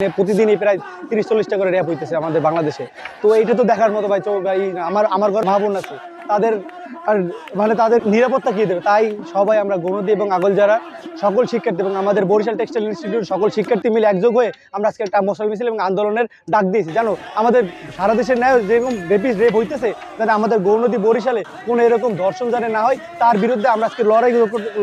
প্রতিদিনই প্রায় তিরিশ, চল্লিশটা করে র্যাপ হইতেছে আমাদের বাংলাদেশে। তো এইটা তো দেখার মতো ভাই ভাই, আমার আমার ঘর মা বোন আছে। তাদের আর মানে তাদের নিরাপত্তা কী দেবে? তাই সবাই আমরা গণদি এবং আগল যারা সকল শিক্ষার্থী এবং আমাদের বরিশাল টেক্সটাইল ইনস্টিটিউট সকল শিক্ষার্থী মিলে একযোগ হয়ে আমরা আজকে একটা মশাল মিছিল এবং আন্দোলনের ডাক দিয়েছি। জানো আমাদের সারা দেশের ন্যায় যেরকম রেপিস রেপ হইতেছে যাতে আমাদের গৌরনদী বরিশালে কোনো এরকম ধর্ষণ যাতে না হয় তার বিরুদ্ধে আমরা আজকে লড়াই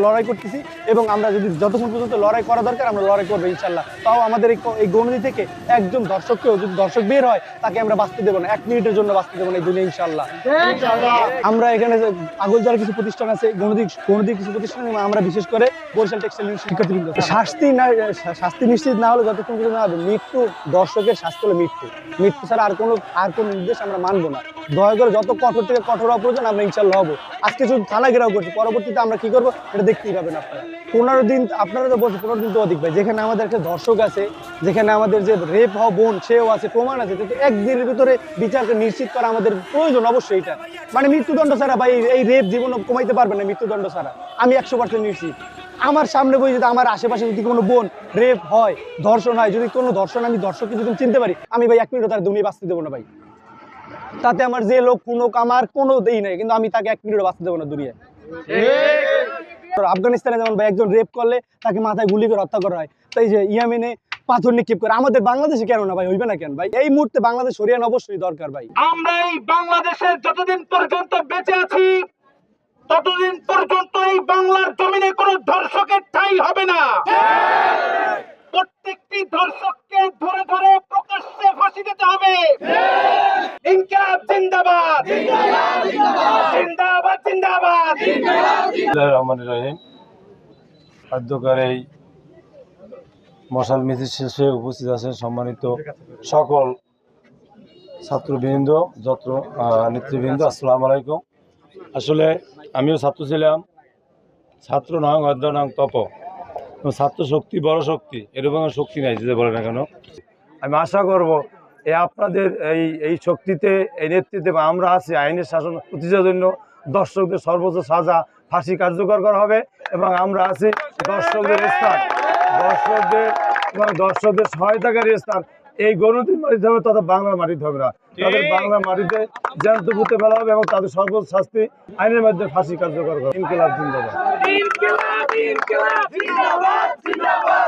লড়াই করতেছি এবং আমরা যদি যতক্ষণ পর্যন্ত লড়াই করা দরকার আমরা লড়াই করব ইনশাল্লাহ। তাও আমাদের এই এই থেকে একজন দর্শককেও যদি দর্শক বের হয় তাকে আমরা বাঁচতে দেবো না। এক মিনিটের জন্য বাঁচতে দেবো না এই দুনিয়া ইনশাল্লাহ। আমরা এখানে যে আগল যারা কিছু প্রতিষ্ঠান আছে গণদিক গণদিক কিছু প্রতিষ্ঠান আমরা বিশেষ করে বরিশাল টেক্সটাইল শিক্ষার্থীবৃন্দ। শাস্তি না শাস্তি নিশ্চিত না হলে যতক্ষণ পর্যন্ত না হবে মৃত্যু দর্শকের শাস্তি হলো মৃত্যু। মৃত্যু ছাড়া আর কোনো আর কোনো নির্দেশ আমরা মানবো না। দয়া করে যত কঠোর থেকে কঠোর হওয়া প্রয়োজন আমরা ইনশাল্লাহ হব। আজকে শুধু থানা ঘেরাও করছি পরবর্তীতে আমরা কি করব এটা দেখতেই পাবেন আপনারা। পনেরো দিন আপনারা তো বলছেন পনেরো দিন তো অধিক ভাই। যেখানে আমাদের একটা দর্শক আছে যেখানে আমাদের যে রেপ হওয়া বোন সেও আছে প্রমাণ আছে কিন্তু একদিনের ভিতরে বিচারকে নিশ্চিত করা আমাদের প্রয়োজন অবশ্যই এটা। মানে মৃত্যুদণ্ড ছাড়া ভাই এই রেপ জীবন কমাইতে পারবে না মৃত্যুদণ্ড ছাড়া। আমি একশো পার্সেন্ট নিশ্চিত আমার সামনে বই যদি আমার আশেপাশে যদি কোনো বোন রেপ হয় ধর্ষণ হয় যদি কোনো ধর্ষণ আমি দর্শককে যদি চিনতে পারি আমি ভাই এক মিনিটও তার দুনিয়া বাঁচতে দেবো না ভাই। তাতে আমার যে লোক কোনো আমার কোনো দেই নাই কিন্তু আমি তাকে এক মিনিটও বাঁচতে দেবো না দুনিয়ায়। আফগানিস্তানে যেমন ভাই একজন রেপ করলে তাকে মাথায় গুলি করে হত্যা করা হয়। তাই যে ইয়ামেনে পাথর নিক্ষেপ করে। আমাদের বাংলাদেশে কেন না ভাই? হইবে না কেন ভাই? এই মুহূর্তে বাংলাদেশ হরিয়ান অবশ্যই দরকার ভাই। আমরা এই বাংলাদেশের যতদিন পর্যন্ত বেঁচে আছি ততদিন পর্যন্ত এই বাংলার জমিনে কোনো ধর্ষকের ঠাই হবে না। প্রত্যেকটি ধর্ষককে ধরে ধরে প্রকাশ্যে ফাঁসি দিতে হবে। ইনকিলাব জিন্দাবাদ। জিন্দাবাদ জিন্দাবাদ। রহমান রহিম। এই মশাল মিছিল শেষে উপস্থিত আছেন সম্মানিত সকল ছাত্রবৃন্দ যত আহ, নেতৃবৃন্দ আসসালামু আলাইকুম। আসলে আমিও ছাত্র ছিলাম। ছাত্র নং অধ্যয় নং তপ। ছাত্র শক্তি বড় শক্তি এরকম শক্তি নাই যে বলে না কেন? আমি আশা করব এই আপনাদের এই এই শক্তিতে এই নেতৃত্বে আমরা আছি আইনের শাসন প্রতিষ্ঠার জন্য দর্শকদের সর্বোচ্চ সাজা ফাঁসি কার্যকর করা হবে এবং আমরা আছি দর্শকদের স্থান। দর্শকদের এবং দর্শকদের সহায়তাকারী স্থান এই গণতির মাটিতে হবে তথা বাংলার মাটিতে হবে না। তাদের বাংলার মাটিতে জ্যান্ত পুঁতে ফেলা হবে এবং তাদের সর্বোচ্চ শাস্তি আইনের মাধ্যমে ফাঁসি কার্যকর করা ইনকিলাব জিন্দাবাদ।